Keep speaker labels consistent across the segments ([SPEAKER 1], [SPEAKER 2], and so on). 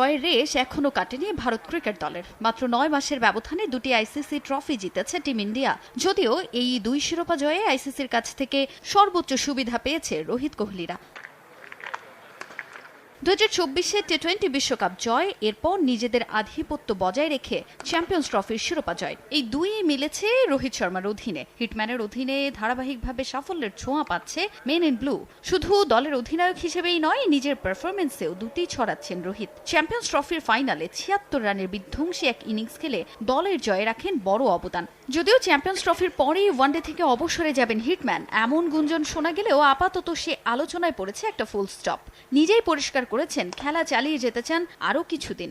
[SPEAKER 1] জয়ের রেশ এখনও কাটেনি ভারত ক্রিকেট দলের। মাত্র নয় মাসের ব্যবধানে দুটি আইসিসি ট্রফি জিতেছে টিম ইন্ডিয়া। যদিও এই দুই শিরোপা জয়ে আইসিসির কাছ থেকে সর্বোচ্চ সুবিধা পেয়েছে রোহিত কোহলিরা। দু হাজার চব্বিশে টি টোয়েন্টি বিশ্বকাপ জয়, এরপর নিজেদের আধিপত্য বজায় রেখে চ্যাম্পিয়ন্স ট্রফির শিরোপা জয়। এই দুই মিলেছে রোহিত শর্মার অধীনে। হিটম্যানের অধীনে ধারাবাহিকভাবে সাফল্যের ছোঁয়া পাচ্ছে মেন ইন ব্লু। শুধু দলের অধিনায়ক হিসেবেই নয়, নিজের পারফরমেন্সেও দুটি ছড়াচ্ছেন রোহিত। চ্যাম্পিয়ন্স ট্রফির ফাইনালে ছিয়াত্তর রানের বিধ্বংসী এক ইনিংস খেলে দলের জয়ে রাখেন বড় অবদান। যদিও চ্যাম্পিয়ন্স ট্রফির পরেই ওয়ানডে থেকে অবসরে যাবেন হিটম্যান, এমন গুঞ্জন শোনা গেলেও আপাতত সে আলোচনায় পড়েছে একটা ফুল স্টপ। নিজেই পরিষ্কার করেছেন, খেলা চালিয়ে যেতে চান আরও কিছুদিন।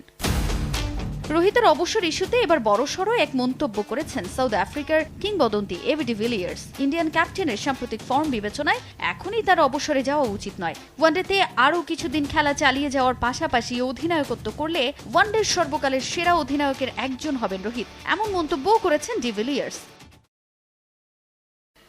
[SPEAKER 1] রোহিতের অবসর ইস্যুতে এবার বড়সড় এক মন্তব্য করেছেন সাউথ আফ্রিকার কিংবদন্তি এভিডি ভিলিয়ার্স। ইন্ডিয়ান ক্যাপ্টেনের সাম্প্রতিক ফর্ম বিবেচনায় এখনই তার অবসরে যাওয়া উচিত নয়। ওয়ানডেতে আরও কিছুদিন খেলা চালিয়ে যাওয়ার পাশাপাশি অধিনায়কত্ব করলে ওয়ানডের সর্বকালের সেরা অধিনায়কের একজন হবেন রোহিত। এমন মন্তব্যও করেছেন ডিভিলিয়ার্স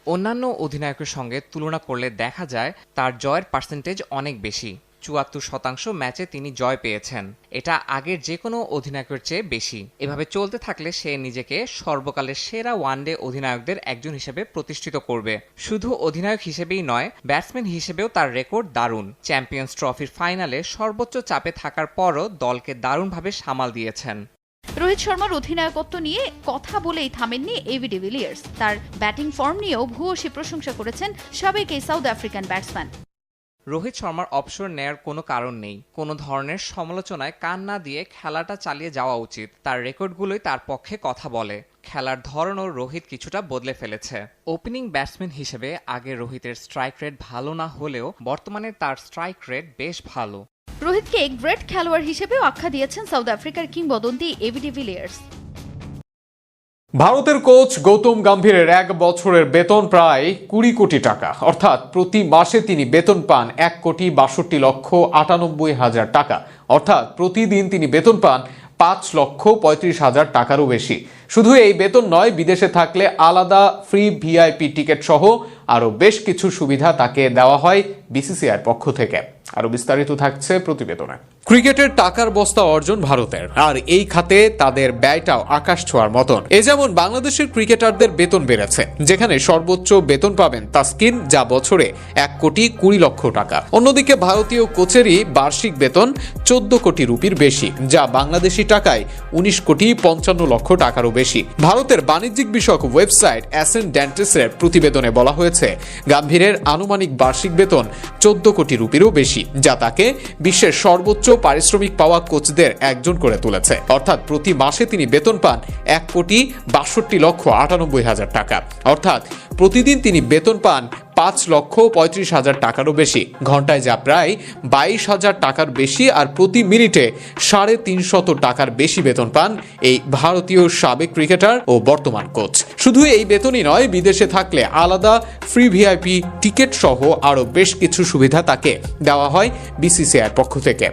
[SPEAKER 2] অন্যান্য অধিনায়কের সঙ্গে তুলনা করলে দেখা যায় তার জয়ের পার্সেন্টেজ অনেক বেশি। চুয়াত্তর শতাংশ ম্যাচে তিনি জয় পেয়েছেন। এটা আগের যে কোনো অধিনায়কের চেয়ে বেশি। এভাবে চলতে থাকলে সে নিজেকে সর্বকালের সেরা ওয়ানডে অধিনায়কদের একজন হিসেবে প্রতিষ্ঠিত করবে। শুধু অধিনায়ক হিসেবেই নয়, ব্যাটসম্যান হিসেবেও তার রেকর্ড দারুণ। চ্যাম্পিয়ন্স ট্রফির ফাইনালে সর্বোচ্চ চাপে থাকার পরও দলকে দারুণভাবে সামাল দিয়েছেন।
[SPEAKER 1] রোহিত শর্মার অধিনায়কত্ব নিয়ে কথা বলেই থামেননি এভি ডিভিলিয়ার্স তার ব্যাটিং ফর্ম নিয়েও ভূয়সী প্রশংসা করেছেন সাবেক এই সাউথ আফ্রিকান ব্যাটসম্যান।
[SPEAKER 2] রোহিত শর্মার অবসর নেয়ার কোনো কারণ নেই। কোনো ধরনের সমালোচনায় কান না দিয়ে খেলাটা চালিয়ে যাওয়া উচিত। তার রেকর্ডগুলোই তার পক্ষে কথা বলে। খেলার ধরনও রোহিত কিছুটা বদলে ফেলেছে। ওপেনিং ব্যাটসম্যান হিসেবে আগে রোহিতের স্ট্রাইক রেট ভালো না হলেও বর্তমানে তার স্ট্রাইক রেট বেশ ভালো।
[SPEAKER 1] রোহিতকে গ্রেট খেলোয়াড় হিসেবেও আখ্যা দিয়েছেন সাউথ আফ্রিকার কিংবদন্তি এভি ডিভিলিয়ার্স
[SPEAKER 3] ভারতের কোচ গৌতম গম্ভীরের এক বছরের বেতন প্রায় কুড়ি কোটি টাকা। অর্থাৎ প্রতি মাসে তিনি বেতন পান এক কোটি বাষট্টি লক্ষ আটানব্বই হাজার টাকা। অর্থাৎ প্রতিদিন তিনি বেতন পান পাঁচ লক্ষ পঁয়ত্রিশ হাজার টাকারও বেশি। শুধু এই বেতন নয়, বিদেশে থাকলে আলাদা ফ্রি ভিআইপি টিকিট সহ আরও বেশ কিছু সুবিধা তাকে দেওয়া হয় বিসিসিআইয়ের পক্ষ থেকে। আরও বিস্তারিত থাকছে প্রতিবেদনে। ক্রিকেটের টাকার বস্তা অর্জন ভারতের। আর এই খাতে তাদের ব্যয়টাও আকাশ ছোঁয়ার মতন। এ যেমন বাংলাদেশের ক্রিকেটারদের বেতন বেড়েছে, যেখানে সর্বোচ্চ বেতন পাবেন তাস্কিন, যা বছরে এক কোটি কুড়ি লক্ষ টাকা। অন্যদিকে ভারতীয় কোচেরই বার্ষিক বেতন চোদ্দ কোটি রুপির বেশি, যা বাংলাদেশি টাকায় উনিশ কোটি পঞ্চান্ন লক্ষ টাকারও বেশি। ভারতের বাণিজ্যিক বিষয়ক ওয়েবসাইট অ্যাসেন্ট ড্যান্টিসের প্রতিবেদনে বলা হয়েছে, গাম্ভীরের আনুমানিক বার্ষিক বেতন চোদ্দ কোটি রুপিরও বেশি, যা তাকে বিশ্বের সর্বোচ্চ পারিশ্রমিক পাওয়া কোচদের একজন করে তুলেছে। অর্থাৎ প্রতি মাসে তিনি বেতন পান এক কোটি বাষট্টি লক্ষ আটানব্বই হাজার টাকা। অর্থাৎ প্রতিদিন তিনি বেতন পান পাঁচ লক্ষ পঁয়ত্রিশ হাজার টাকারও বেশি। ঘন্টায় যা প্রায় বাইশ হাজার টাকার বেশি আর প্রতি মিনিটে সাড়ে তিনশত টাকার বেশি বেতন পান এই ভারতীয় সাবেক ক্রিকেটার ও বর্তমান কোচ। শুধু এই বেতনই নয়, বিদেশে থাকলে আলাদা ফ্রি ভিআইপি টিকিট সহ আরও বেশ কিছু সুবিধা তাকে দেওয়া হয় বিসিসিআইয়ের পক্ষ থেকে।